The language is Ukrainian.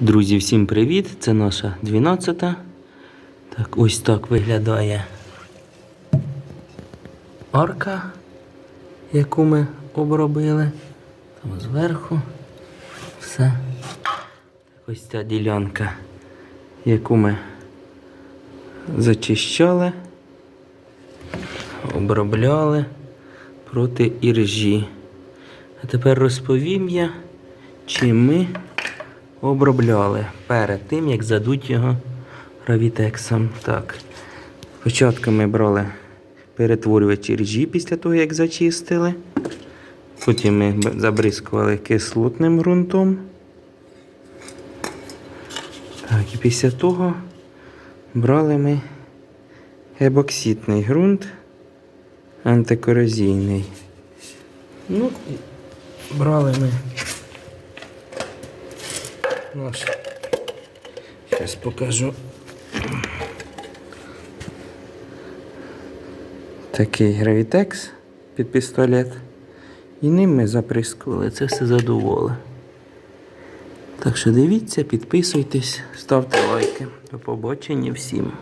Друзі, всім привіт! Це наша 12-та. Так, ось так виглядає арка, яку ми обробили. Там зверху все. Ось ця ділянка, яку ми зачищали, обробляли проти іржі. А тепер розповім я, чим ми обробляли перед тим, як задуть його равітексом. Так. Спочатку ми брали перетворювач ржі після того, як зачистили. Потім ми забризкували кислотним ґрунтом. Так, і після того брали ми ебокситний ґрунт антикорозійний. Ну, брали ми наш. Зараз покажу. Такий гравітекс під пістолет. І ним ми заприскували. Це все задоволе. Так що дивіться, підписуйтесь, ставте лайки. До побачення всім.